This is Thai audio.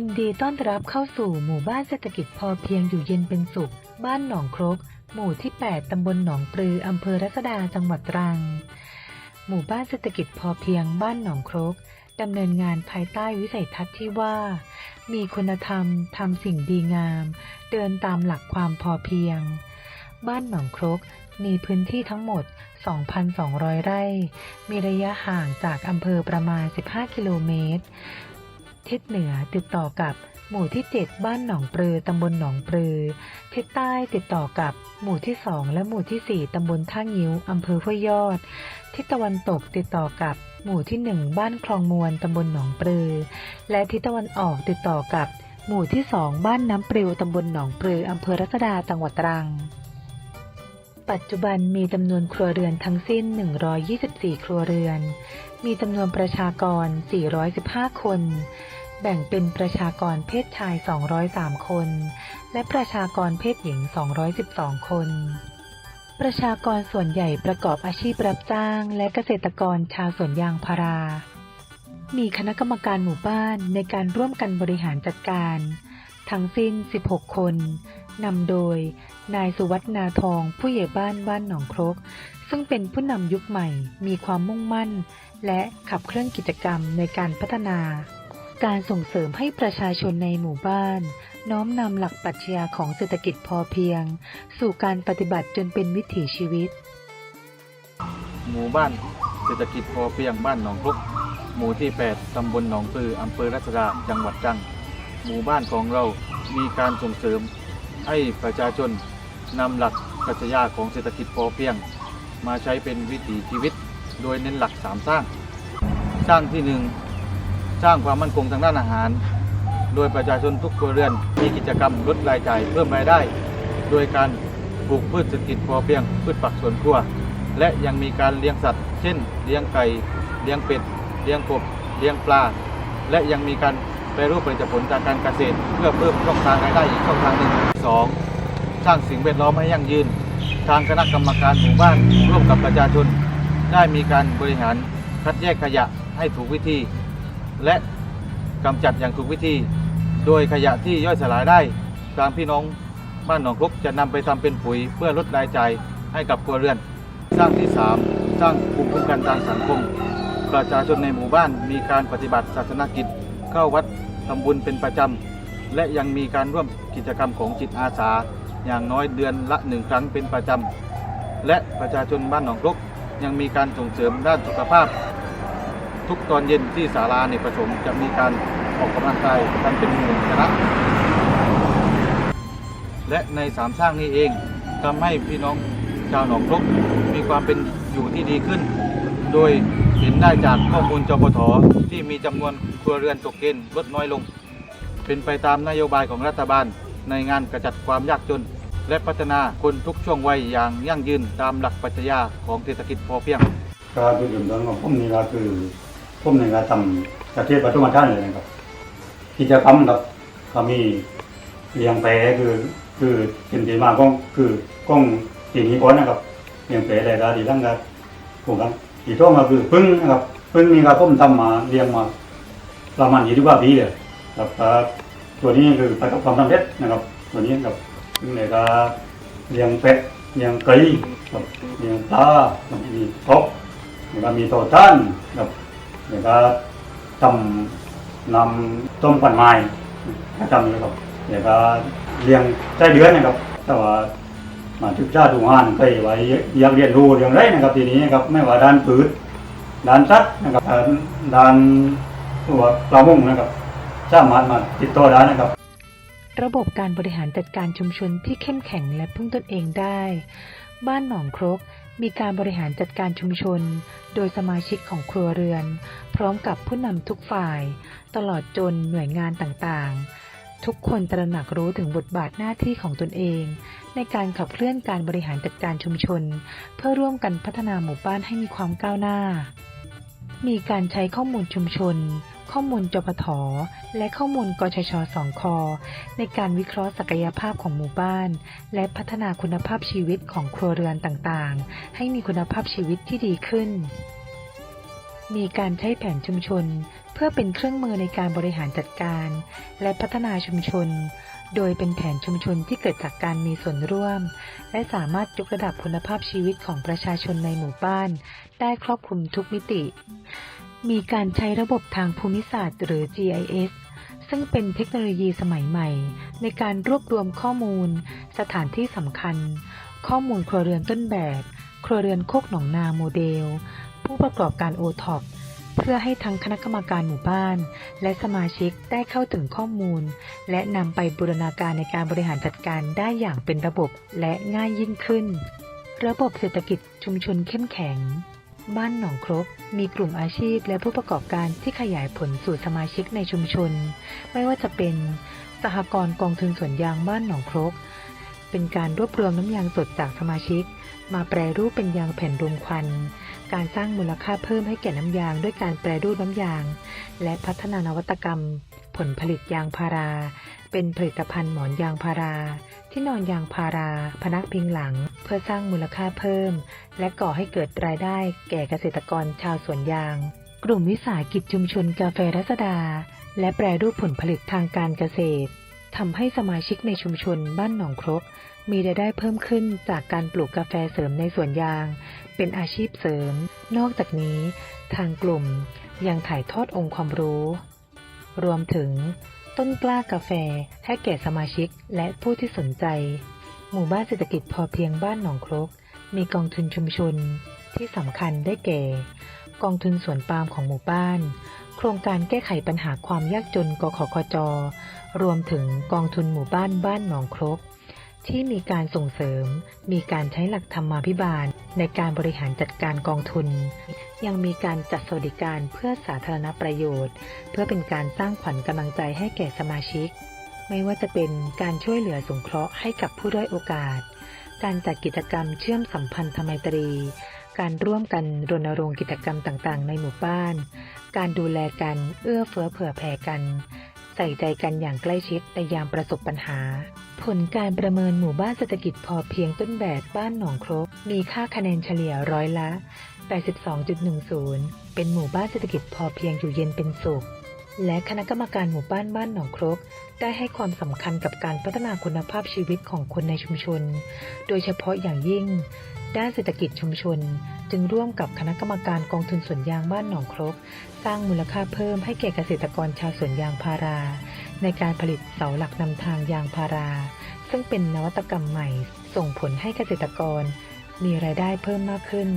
ยินดีต้อนรับเข้าสู่หมู่บ้านเศรษฐกิจพอเพียงอยู่เย็นเป็นสุข บ้านหนองครก หมู่ที่ 8 ตำบลหนองปลือ อำเภอรัศดา จังหวัดตรัง หมู่บ้านเศรษฐกิจพอเพียง บ้านหนองครกดำเนินงานภายใต้วิสัยทัศน์ที่ว่า มีคุณธรรม ทำสิ่งดีงาม เดินตามหลักความพอเพียง บ้านหนองครกมีพื้นที่ทั้งหมด 2,200 ไร่ มีระยะห่างจากอำเภอประมาณ 15 กิโลเมตร ทิศเหนือติดต่อกับหมู่ที่ 7 บ้านหนองปลือตำบลหนองปลือ ทิศใต้ติดต่อกับหมู่ที่ 2 และหมู่ที่ 4 ตำบลท่างิ้วอำเภอห้วยยอด ทิศตะวันตกติดต่อกับหมู่ที่ 1 บ้านคลองมวนตำบลหนองปลือ และทิศตะวันออกติดต่อกับหมู่ที่ 2 บ้านน้ำปลิวตำบลหนองปลืออำเภอรัศดาจังหวัดตรัง ปัจจุบันมีจำนวนครัวเรือนทั้งสิ้น 124 ครัวเรือน มีจำนวนประชากร 415 คน แบ่งเป็นประชากรเพศชาย 203 คน และประชากรเพศหญิง 212 คน ประชากรส่วนใหญ่ประกอบอาชีพรับจ้าง และเกษตรกรชาวสวนยางพารา มีคณะกรรมการหมู่บ้านในการร่วมกันบริหารจัดการ ทั้งสิ้น 16 คนนำโดย นายสุวัฒนาทองผู้ใหญ่บ้านบ้านหนองครก ซึ่งเป็นผู้นำยุคใหม่ มีความมุ่งมั่น และขับเคลื่อนกิจกรรมในการพัฒนา การส่งเสริมให้ประชาชนในหมู่บ้าน น้อมนำหลักปรัชญาของเศรษฐกิจพอเพียง สู่การปฏิบัติจนเป็นวิถีชีวิต หมู่บ้านเศรษฐกิจพอเพียงบ้านหนองครกหมู่ที่ 8 ตำบลหนองปือ อำเภอรัศดา จังหวัดตรัง หมู่บ้านของเรามีการส่งเสริมให้ประชาชนนำหลักปรัชญาของเศรษฐกิจพอเพียง มาใช้เป็นวิถีชีวิต โดยเน้นหลัก3สร้าง สร้างที่1สร้างความมั่นคงทางด้านอาหาร โดยประชาชนทุกครัวเรือนมีกิจกรรมลดรายจ่ายเพิ่มรายได้ โดยการปลูกพืชเศรษฐกิจพอเพียงพืชผักสวนครัว และยังมีการเลี้ยงสัตว์ เช่น เลี้ยงไก่ เลี้ยงเป็ด เลี้ยงกบ เลี้ยงปลา และยังมีการ ปรรูปผลิตผลจากการเกษตร เพื่อเพิ่มช่องทางรายได้อีกช่องทางหนึ่งสองสร้างสิ่งแวดล้อมให้ยั่งยืน ทางคณะกรรมการหมู่บ้านร่วมกับประชาชน ได้มีการบริหารคัดแยกขยะให้ถูกวิธี และกำจัดอย่างถูกวิธี โดยขยะที่ย่อยสลายได้ทางพี่น้องบ้านหนองครกจะนำไปทำเป็นปุ๋ยเพื่อลดรายจ่ายให้กับครัวเรือน สร้างที่ 3 สร้างภูมิคุ้มกันทางสังคม ประชาชนในหมู่บ้านมีการปฏิบัติศาสนกิจ เข้าวัด ทำบุญเป็นประจำ และยังมีการร่วมกิจกรรมของจิตอาสา อย่างน้อยเดือนละหนึ่งครั้งเป็นประจำ และประชาชนบ้านหนองครกยังมีการส่งเสริมด้านสุขภาพ ทุกตอนเย็นที่ศาลาในประชมจะมีการออกกำลังกายกันเป็นหมู่คณะและในสามสร้างนี้เองทำให้พี่น้องชาวหนองครกมีความเป็นอยู่ที่ดีขึ้น โดย เห็นได้จากข้อมูลจปทที่มีจำนวนครัวเรือนตกเกณฑ์ลดน้อยลง เป็นไปตามนโยบายของรัฐบาล ในงานกระจัดความยากจน และพัฒนาคนทุกช่วงวัยอย่างยั่งยืนตามหลักปรัชญาของเศรษฐกิจพอเพียงก็จุดเริ่มต้นของผมนี่ก็คือผมนี่ก็ทำประเทศประทุมธานีเลยนะครับกิจกรรมครับก็มีเลี้ยงแพะคือคือเป็นที่มาของคือกล้องปีนี้ก่อนนะครับเลี้ยงแพะอะไรก็ดีทั้งกันผมครับ อีกช่วงก็คือพึ่งนะครับพึ่งนี่ก็ผมทำมาเลี้ยงมาประมาณยี่สิบกว่าปีเลยครับตัวนี้คือประสบความสำเร็จนะครับ ตัวนี้ครับพึ่งเลยก็เลี้ยงเป็ดเลี้ยงไก่ครับเลี้ยงปลาครับมีกบแล้วก็มีโตต้านครับแล้วก็ทำนำต้มปันไม้ทำนะครับแล้วก็เลี้ยงไส้เดือนนะครับแต่ว่า ทุกชาติทุกงานเคยไว้อยากเรียนรู้เรื่องไรนะครับทีนี้นะครับไม่ว่าด้านปืนด้านสัตว์นะครับด้านตัวปลามุ่งนะครับสามารถมาติดต่อได้นะครับ ระบบการบริหารจัดการชุมชนที่เข้มแข็งและพึ่งตนเองได้ บ้านหนองครกมีการบริหารจัดการชุมชน โดยสมาชิกของครัวเรือน พร้อมกับผู้นำทุกฝ่าย ตลอดจนหน่วยงานต่างๆ ทุกคนตระหนักรู้ถึงบทบาทหน้าที่ของตนเอง ในการขับเคลื่อนการบริหารจัดการชุมชน เพื่อร่วมกันพัฒนาหมู่บ้านให้มีความก้าวหน้า มีการใช้ข้อมูลชุมชน ข้อมูลจปทและข้อมูลกชชสองคอในการวิเคราะห์ศักยภาพของหมู่บ้าน และพัฒนาคุณภาพชีวิตของครัวเรือนต่างๆ ให้มีคุณภาพชีวิตที่ดีขึ้น มีการใช้แผนชุมชน เพื่อเป็นเครื่องมือในการบริหารจัดการ และพัฒนาชุมชน โดยเป็นแผนชุมชนที่เกิดจากการมีส่วนร่วม และสามารถยกระดับคุณภาพชีวิตของประชาชนในหมู่บ้าน ได้ครอบคลุมทุกมิติ มีการใช้ระบบทางภูมิศาสตร์ หรือ GIS ซึ่งเป็นเทคโนโลยีสมัยใหม่ ในการรวบรวมข้อมูล สถานที่สำคัญ ข้อมูลครัวเรือนต้นแบบ ครัวเรือนโคกหนองนาโมเดล ผู้ประกอบการโอท็อปเพื่อให้ทั้งคณะกรรมการหมู่บ้าน และสมาชิกได้เข้าถึงข้อมูล และนำไปบูรณาการในการบริหารจัดการได้อย่างเป็นระบบและง่ายยิ่งขึ้น ระบบเศรษฐกิจชุมชนเข้มแข็ง บ้านหนองครกมีกลุ่มอาชีพและผู้ประกอบการที่ขยายผลสู่สมาชิกในชุมชน ไม่ว่าจะเป็น สหกรณ์กองทุนสวนยางบ้านหนองครก เป็นการรวบรวมน้ำยางสดจากสมาชิก มาแปรรูปเป็นยางแผ่นรวมควัน การสร้างมูลค่าเพิ่มให้แก่น้ำยางด้วยการแปรรูปน้ำยาง และพัฒนานวัตกรรม ผลผลิตยางพารา เป็นผลิตภัณฑ์หมอนยางพารา ที่นอนยางพารา พนักพิงหลัง เพื่อสร้างมูลค่าเพิ่ม และก่อให้เกิดรายได้แก่เกษตรกรชาวสวนยาง กลุ่มวิสาหกิจชุมชนกาแฟรัศดา และแปรรูปผลผลิตทางการเกษตร ทำให้สมาชิกในชุมชนบ้านหนองครก มีรายได้เพิ่มขึ้นจากการปลูกกาแฟเสริมในสวนยาง เป็นอาชีพเสริม นอกจากนี้ ทางกลุ่มยังถ่ายทอดองค์ความรู้ รวมถึง ต้นกล้ากาแฟให้แก่สมาชิกและผู้ที่สนใจ หมู่บ้านเศรษฐกิจพอเพียงบ้านหนองครก มีกองทุนชุมชนที่สำคัญได้แก่ กองทุนสวนปาล์มของหมู่บ้าน โครงการแก้ไขปัญหาความยากจนกขคจ รวมถึงกองทุนหมู่บ้านบ้านหนองครกที่มีการส่งเสริม มีการใช้หลักธรรมาภิบาล ในการบริหารจัดการกองทุน ยังมีการจัดสวัสดิการเพื่อสาธารณประโยชน์ เพื่อเป็นการสร้างขวัญกำลังใจให้แก่สมาชิก ไม่ว่าจะเป็นการช่วยเหลือสงเคราะห์ให้กับผู้ด้อยโอกาส การจัดกิจกรรมเชื่อมสัมพันธไมตรี การร่วมกันรณรงค์กิจกรรมต่างๆ ในหมู่บ้าน การดูแลกัน เอื้อเฟื้อเผื่อแผ่กัน ใส่ใจกันอย่างใกล้ชิดในยามประสบปัญหา ผลการประเมินหมู่บ้านเศรษฐกิจพอเพียงต้นแบบบ้านหนองครกมีค่าคะแนนเฉลี่ยร้อยละ 82.10 เป็นหมู่บ้านเศรษฐกิจพอเพียงอยู่เย็นเป็นสุข และคณะกรรมการหมู่บ้านบ้านหนองครกได้ให้ความสำคัญกับการพัฒนาคุณภาพชีวิตของคนในชุมชน โดยเฉพาะอย่างยิ่ง ด้านเศรษฐกิจชุมชน จึงร่วมกับคณะกรรมการกองทุนสวนยางบ้านหนองครก สร้างมูลค่าเพิ่มให้แก่เกษตรกรชาวสวนยางพารา ในการผลิตเสาหลักนำทางยางพารา ซึ่งเป็นนวัตกรรมใหม่ ส่งผลให้เกษตรกร มีรายได้เพิ่มมากขึ้น